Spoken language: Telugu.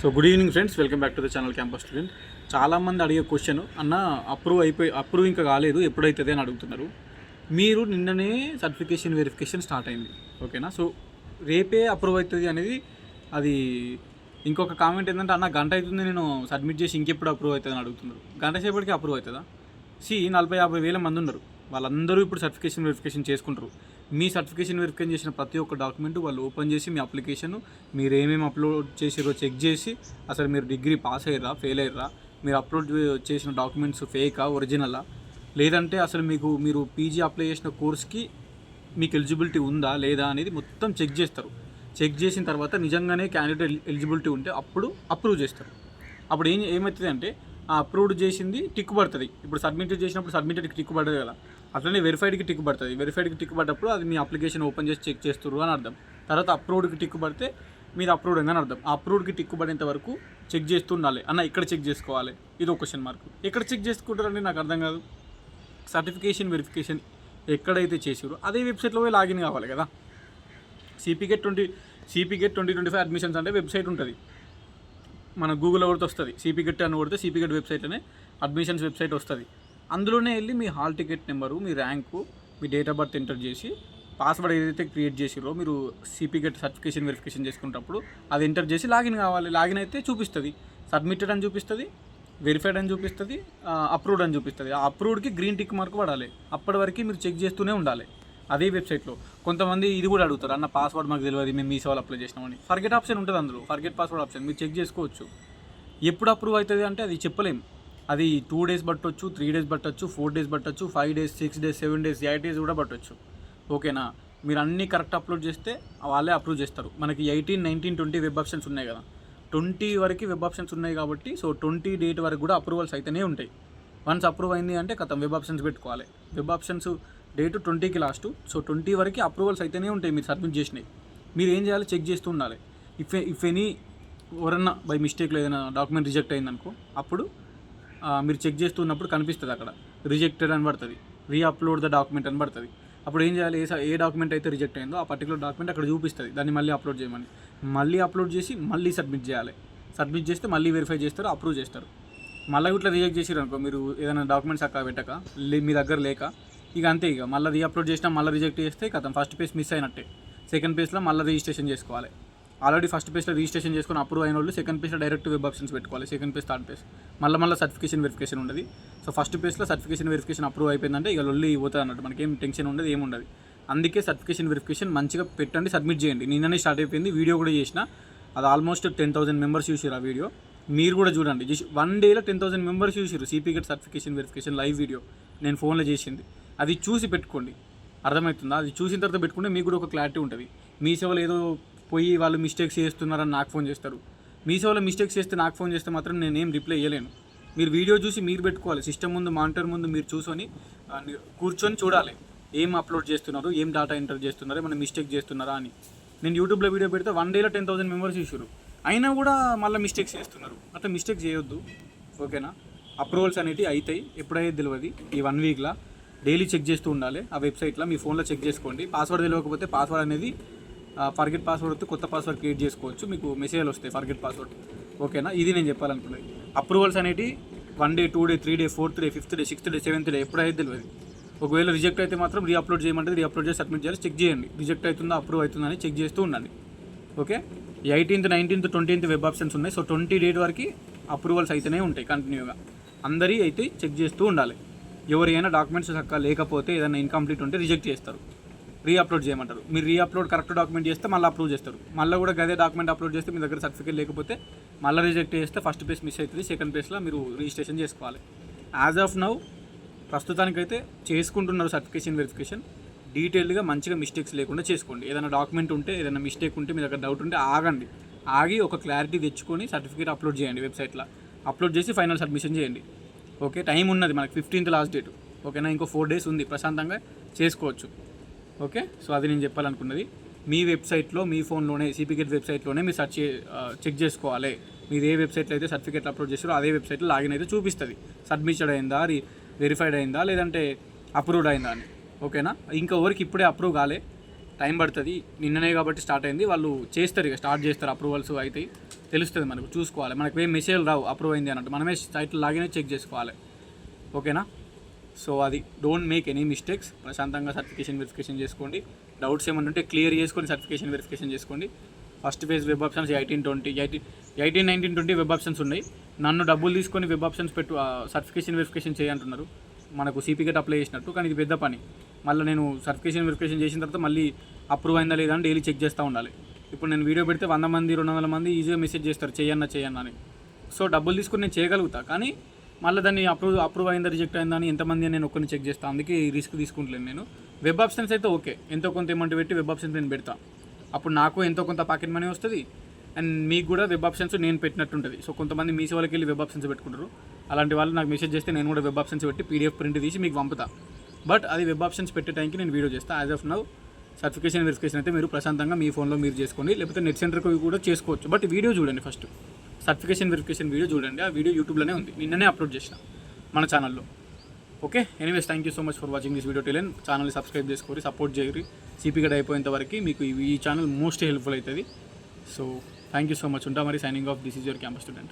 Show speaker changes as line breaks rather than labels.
So good evening friends welcome back to the channel campus student చాలామంది అడిగే క్వశ్చన్ అన్న అప్రూవ్ అయిపోయి అప్రూవ్ ఇంకా కాలేదు. ఎప్పుడైతుంది అని అడుగుతున్నారు. మీరు నిన్ననే సర్టిఫికేషన్ వెరిఫికేషన్ స్టార్ట్ అయింది. ఓకేనా సో రేపే అప్రూవ్ అవుతుంది అనేది అది ఇంకొక కామెంట్ ఏంటంటే అన్న గంట అవుతుంది నేను సబ్మిట్ చేసి ఇంకెప్పుడు అప్రూవ్ అవుతుంది అని అడుగుతున్నారు. గంట సేపటికి అప్రూవ్ అవుతుందా? సి నలభై యాభై వేల మంది ఉన్నారు. వాళ్ళందరూ ఇప్పుడు సర్టిఫికేషన్ వెరిఫికేషన్ చేసుకుంటారు. మీ సర్టిఫికేషన్ వెరిఫికేషన్ చేసిన ప్రతి ఒక్క డాక్యుమెంట్ వాళ్ళు ఓపెన్ చేసి మీ అప్లికేషన్ మీరు ఏమేమి అప్లోడ్ చేసిరో చెక్ చేసి అసలు మీరు డిగ్రీ పాస్ అయ్యారా ఫెయిల్ అయ్యారా మీరు అప్లోడ్ చేసిన డాక్యుమెంట్స్ ఫేకా ఒరిజినలా? లేదంటే అసలు మీకు మీరు పీజీ అప్లై చేసిన కోర్స్కి మీకు ఎలిజిబిలిటీ ఉందా లేదా అనేది మొత్తం చెక్ చేస్తారు. చెక్ చేసిన తర్వాత నిజంగానే క్యాండిడేట్ ఎలిజిబిలిటీ ఉంటే అప్పుడు అప్రూవ్ చేస్తారు. అప్పుడు ఏం ఏమవుతుంది అంటే ఆ అప్రూవ్డ్ చేసింది టిక్ పడుతుంది. ఇప్పుడు సబ్మిట్ చేసినప్పుడు సబ్మిటెడ్ టిక్ పడుతుంది కదా. అట్లనే వెరిఫైడ్కి టిక్ పడుతుంది. వెరిఫైడ్కి టిక్ పడ్డప్పుడు అది మీ అప్లికేషన్ ఓపెన్ చేసి చెక్ చేస్తుర్రు అని అర్థం. తర్వాత అప్రూవ్డ్కి టిక్ పడితే మీరు అప్రూవ్డ్ అని అర్థం. ఆ అప్రూవ్డ్కి టిక్ పడేంత వరకు చెక్ చేస్తూ ఉండాలి. అన్న ఇక్కడ చెక్ చేసుకోవాలి. ఇది ఒక క్వశ్చన్ మార్క్ ఎక్కడ చెక్ చేసుకుంటారంటే నాకు అర్థం కాదు. సర్టిఫికేషన్ వెరిఫికేషన్ ఎక్కడైతే చేసారో అదే వెబ్సైట్లో పోయి లాగిన్ కావాలి కదా. CPGET twenty CPGET twenty twenty five admissions అంటే వెబ్సైట్ ఉంటుంది. మన గూగుల్లో కొడితే వస్తుంది. సిపిగెట్ అని కొడితే సిపిగెట్ వెబ్సైట్ అనే అడ్మిషన్స్ వెబ్సైట్ వస్తుంది. అందులోనే వెళ్ళి మీ హాల్ టికెట్ నెంబరు మీ ర్యాంకు మీ డేట్ ఆఫ్ బర్త్ ఎంటర్ చేసి పాస్వర్డ్ ఏదైతే క్రియేట్ చేసిరో మీరు సిపిగెట్ సర్టిఫికేషన్ వెరిఫికేషన్ చేసుకున్నప్పుడు అది ఎంటర్ చేసి లాగిన్ కావాలి. లాగిన్ అయితే చూపిస్తుంది. సబ్మిటెడ్ అని చూపిస్తుంది వెరిఫైడ్ అని చూపిస్తుంది అప్రూవ్డ్ అని చూపిస్తుంది. ఆ అప్రూవ్డ్కి గ్రీన్ టిక్ మార్క్ పడాలి. అప్పటి వరకు మీరు చెక్ చేస్తూనే ఉండాలి. అదే వెబ్సైట్లో కొంతమంది ఇది కూడా అడుగుతారు అన్న పాస్వర్డ్ మాకు తెలియదు మేము మీ సేవలు అప్లై చేసినామని. ఫర్గెట్ ఆప్షన్ ఉంటుంది అందులో. ఫర్గెట్ పాస్వర్డ్ ఆప్షన్ మీరు చెక్ చేసుకోవచ్చు. ఎప్పుడు అప్రూవ్ అవుతుంది అంటే అది చెప్పలేం. అది టూ డేస్ పట్టొచ్చు త్రీ డేస్ పట్టొచ్చు ఫోర్ డేస్ పట్టొచ్చు five days six days seven days eight days కూడా పట్టొచ్చు. ఓకేనా? మీరు అన్నీ కరెక్ట్ అప్లోడ్ చేస్తే వాళ్ళే అప్రూవ్ చేస్తారు. మనకి eighteen nineteen twenty web options ఉన్నాయి కదా. ట్వంటీ వరకు వెబ్ ఆప్షన్స్ ఉన్నాయి కాబట్టి సో ట్వంటీ డేట్ వరకు కూడా అప్రూవల్స్ అయితేనే ఉంటాయి. వన్స్ అప్రూవ్ అయింది అంటే కథం వెబ్ ఆప్షన్స్ పెట్టుకోవాలి. వెబ్ ఆప్షన్స్ డేట్ ట్వంటీకి లాస్ట్ సో ట్వంటీ వరకు అప్రూవల్స్ అయితేనే ఉంటాయి మీరు సబ్మిట్ చేసినవి. మీరు ఏం చేయాలి? చెక్ చేస్తూ ఉండాలి. ఇఫ్ ఇఫ్ ఎనీ ఎవరన్నా బై మిస్టేక్లో ఏదైనా డాక్యుమెంట్ రిజెక్ట్ అయిందనుకో అప్పుడు మీరు చెక్ చేస్తున్నప్పుడు కనిపిస్తుంది అక్కడ. రిజెక్టెడ్ అని పడుతుంది. రీ అప్లోడ్ ద డాక్యుమెంట్ అని పడుతుంది. అప్పుడు ఏం చేయాలి? ఏ ఏ డాక్యుమెంట్ అయితే రిజెక్ట్ అయిందో ఆ పర్టికులర్ డాక్యుమెంట్ అక్కడ చూపిస్తుంది. దాన్ని మళ్ళీ అప్లోడ్ చేయమని. మళ్ళీ అప్లోడ్ చేసి మళ్ళీ సబ్మిట్ చేయాలి. సబ్మిట్ చేస్తే మళ్ళీ వెరిఫై చేస్తారు అప్రూవ్ చేస్తారు. మళ్ళీ ఇట్లా రిజెక్ట్ చేసారు అనుకో మీరు ఏదైనా డాక్యుమెంట్స్ అక్కడ పెట్టక లే- మీ దగ్గర లేక ఇక అంతే ఇక. మళ్ళీ రీ అప్లోడ్ చేసినా మళ్ళీ రిజెక్ట్ చేస్తే కథం ఫస్ట్ పేజ్ మిస్ అయినట్టే. సెకండ్ పేజ్లో మళ్ళీ రిజిస్ట్రేషన్ చేసుకోవాలి. ఆల్రెడీ ఫస్ట్ పేజ్లో రిజిస్ట్రేషన్ చేసుకుని అప్రూవ్ అయిన వాళ్ళు సెకండ్ పేజ్లో డైరెక్ట్ వెబ్ ఆప్షన్స్ పెట్టుకోవాలి. Second page third page. మళ్ళీ మళ్ళీ సర్టిఫికేషన్ వెరిఫికేషన్ ఉండదు. సో ఫస్ట్ పేజ్లో సర్టిఫికేషన్ వెరిఫికేషన్ అప్రూవ్ అయిపోయిందంటే ఇక లొల్లి పోతుంది అన్నట్టు. మనకేం టెన్షన్ ఉండదు ఏముండదు అందుకే సర్టిఫికేషన్ వెరిఫికేషన్ మంచిగా పెట్టండి సబ్మిట్ చేయండి. నిన్ననే స్టార్ట్ అయిపోయింది వీడియో కూడా చేసిన. అది ఆల్మోస్ట్ టెన్ థౌసండ్ మెంబర్స్ చూసారు ఆ వీడియో మీరు కూడా చూడండి. జస్ట్ వన్ డేలో టెన్ థౌసండ్ మెంబర్స్ చూసారు CPGET certification verification live video నేను ఫోన్లో చేసింది. అది చూసి పెట్టుకోండి. అర్థమవుతుందా? అది చూసిన తర్వాత పెట్టుకుంటే మీకు కూడా ఒక క్లారిటీ ఉంటుంది. మీ సేవలో ఏదో పోయి వాళ్ళు మిస్టేక్స్ చేస్తున్నారని నాకు ఫోన్ చేస్తారు. మీషోలో మిస్టేక్స్ చేస్తే నాకు ఫోన్ చేస్తే మాత్రం నేనేం రిప్లై ఇవ్వలేను మీరు వీడియో చూసి మీరు పెట్టుకోవాలి. సిస్టమ్ ముందు మానిటర్ ముందు మీరు చూసుకొని కూర్చొని చూడాలి. ఏం అప్లోడ్ చేస్తున్నారు ఏం డేటా ఎంటర్ చేస్తున్నారు ఏమైనా మిస్టేక్ చేస్తున్నారా అని. నేను యూట్యూబ్లో వీడియో పెడితే వన్ డేలో టెన్ థౌసండ్ మెంబర్స్ చూసారు అయినా కూడా మళ్ళీ మిస్టేక్స్ చేస్తున్నారు. అట్లా మిస్టేక్ చేయొద్దు. ఓకేనా అప్రూవల్స్ అనేవి అవుతాయి ఎప్పుడైతే తెలియదు. ఈ వన్ వీక్లో డైలీ చెక్ చేస్తూ ఉండాలి. ఆ వెబ్సైట్లో మీ ఫోన్లో చెక్ చేసుకోండి. పాస్వర్డ్ తెలియకపోతే పాస్వర్డ్ అనేది ఫర్గెట్ పాస్వర్డ్ వస్తే కొత్త పాస్వర్డ్ క్రియేట్ చేసుకోవచ్చు. మీకు మెసేజ్లు వస్తాయి ఫర్గెట్ పాస్వర్డ్ ఓకేనా ఇది నేను చెప్పాలనుకున్నది. అప్రూవల్స్ అనేవి one day two day three day fourth day fifth day sixth day seventh day ఎప్పుడైతే తెలియదు. ఒకవేళ రిజెక్ట్ అయితే మాత్రం రీ అప్లోడ్ చేయమంటే రీ అప్లోడ్ చేసి సబ్మిట్ చేయాలి. చెక్ చేయండి. రిజెక్ట్ అవుతుందా అప్రూవ్ అవుతుందని అని చెక్ చేస్తూ ఉండండి. Okay eighteenth nineteenth twentieth web options ఉన్నాయి. సో ట్వంటీ డేట్ వరకు అప్రూవల్స్ అయితేనే ఉంటాయి కంటిన్యూగా అందరి అయితే చెక్ చేస్తూ ఉండాలి. ఎవరైనా డాక్యుమెంట్స్ చక్కగా లేకపోతే ఏదైనా ఇన్కంప్లీట్ ఉంటే రిజెక్ట్ చేస్తారు. రీఅప్లోడ్ చేయమంటారు. మీరు రీ అప్లోడ్ కరెక్ట్ డాక్యుమెంట్ చేస్తే మళ్ళీ అప్రూవ్ చేస్తారు. మళ్ళీ కూడా గదే డాక్యుమెంట్ అప్లోడ్ చేస్తే మీ దగ్గర సర్టిఫికేట్ లేకపోతే మళ్ళీ రిజెక్ట్ చేస్తే ఫస్ట్ పేజ్ మిస్ అవుతుంది సెకండ్ పేజ్లో మీరు రిజిస్ట్రేషన్ చేసుకోవాలి. యాజ్ ఆఫ్ నౌ ప్రస్తుతానికైతే చేసుకుంటున్నారు సర్టిఫికేషన్ వెరిఫికేషన్ డీటెయిల్గా మంచిగా మిస్టేక్స్ లేకుండా చేసుకోండి. ఏదైనా డాక్యుమెంట్ ఉంటే ఏదైనా మిస్టేక్ ఉంటే మీ దగ్గర డౌట్ ఉంటే ఆగండి. ఆగి ఒక క్లారిటీ తెచ్చుకొని సర్టిఫికేట్ అప్లోడ్ చేయండి వెబ్సైట్లో అప్లోడ్ చేసి ఫైనల్ సబ్మిషన్ చేయండి. ఓకే టైం ఉన్నది మనకి ఫిఫ్టీన్త్ లాస్ట్ డేట్ ఓకేనా ఇంకో ఫోర్ డేస్ ఉంది. ప్రశాంతంగా చేసుకోవచ్చు. ఓకే? సో అది నేను చెప్పాలనుకున్నది. మీ వెబ్సైట్లో మీ ఫోన్లోనే సిపికెట్ వెబ్సైట్లోనే మీరు సెర్చ్ చెక్ చేసుకోవాలి. మీరు ఏ వెబ్సైట్లో అయితే సర్టిఫికేట్ అప్లోడ్ చేస్తారో అదే వెబ్సైట్లో లాగిన్ అయితే చూపిస్తుంది. సబ్మిటెడ్ అయిందా రి వెరిఫైడ్ అయిందా లేదంటే అప్రూవ్డ్ అయిందా అని. ఓకేనా? ఇంకా ఎవరికి ఇప్పుడే అప్రూవ్ కాలే. టైం పడుతుంది. నిన్ననే కాబట్టి స్టార్ట్ అయింది. వాళ్ళు చేస్తారు ఇక స్టార్ట్ చేస్తారు అప్రూవల్స్ అయితే. తెలుస్తుంది మనకు చూసుకోవాలి. మనకు ఏం మెసేజ్ రావు అప్రూవ్ అయింది అన్నట్టు. మనమే సైట్లో లాగినే చెక్ చేసుకోవాలి. ఓకేనా? సో అది డోంట్ మేక్ ఎనీ మిస్టేక్స్ ప్రశాంతంగా సర్టిఫికేషన్ వెరిఫికేషన్ చేసుకోండి. డౌట్స్ ఏమైనా ఉంటే క్లియర్ చేసుకొని సర్టిఫికేషన్ వెరిఫికేషన్ చేసుకోండి. First phase web options eighteen twenty eighteen eighteen nineteen twenty web options ఉన్నాయి. నన్ను డబ్బులు తీసుకొని వెబ్ ఆప్షన్స్ పెట్టు సర్టిఫికేషన్ వెరిఫికేషన్ చేయంటున్నారు మనకు సిపికెట్ అప్లై చేసినట్టు కానీ ఇది పెద్ద పని. మళ్ళీ నేను సర్టిఫికేషన్ వెరిఫికేషన్ చేసిన తర్వాత మళ్ళీ అప్రూవ్ అయిందా లేదా అని డైలీ చెక్ చేస్తూ ఉండాలి. ఇప్పుడు నేను వీడియో పెడితే వంద మంది రెండు వందల మంది ఈజీగా మెసేజ్ చేస్తారు చేయన్నా చేయన్నా అని. సో డబ్బులు తీసుకుని నేను చేయగలుగుతా కానీ మళ్ళీ దాన్ని అప్రూవ్ అప్రూవ్ అయిందా రిజెక్ట్ అయిందా అని ఎంతమంది అని నేను ఒక్కరిని చెక్ చేస్తాను అందుకే ఈ రిస్క్ తీసుకుంటలేను నేను. వెబ్ ఆప్షన్స్ అయితే ఓకే ఎంతో కొంత అమౌంట్ పెట్టి వెబ్ ఆప్షన్స్ నేను పెడతా. అప్పుడు నాకు ఎంతో కొంత పాకెట్ మనీ వస్తుంది. అండ్ మీకు కూడా వెబ్ ఆప్షన్స్ నేను పెట్టినట్టు ఉంటుంది సో కొంతమంది మీ వాళ్ళకి వెళ్ళి వెబ్ ఆప్షన్స్ పెట్టుకుంటారు. అలాంటి వాళ్ళు నాకు మెసేజ్ చేస్తే నేను కూడా వెబ్ ఆప్షన్స్ పెట్టి పీడిఎఫ్ ప్రింట్ తీసి మీకు పంపుతా. బట్ అది వెబ్ ఆప్షన్స్ పెట్టే టైంకి నేను వీడియో చేస్తాను as of now certification verification అయితే మీరు ప్రశాంతంగా మీ ఫోన్లో మీరు చేసుకోండి లేకపోతే నెట్ సెంటర్కి కూడా చేసుకోవచ్చు. బట్ వీడియో చూడండి ఫస్ట్ సర్టిఫికేషన్ వెరిఫికేషన్ వీడియో చూడండి. ఆ వీడియో యూట్యూబ్లోనే ఉంది. నిన్ననే అప్లోడ్ చేసిన మన ఛానల్లో. Okay? Anyways thank you so much for watching this video టెలెన్ ఛానల్ని సబ్స్క్రైబ్ చేసుకోరి సపోర్ట్ చేయరు. సిపి గడ్ అయిపోయేంత వరకు మీకు ఈ- ఈ ఛానల్ మోస్ట్ హెల్ప్ఫుల్ అవుతుంది. So thank you so much ఉంటా మరి signing off this is your campus student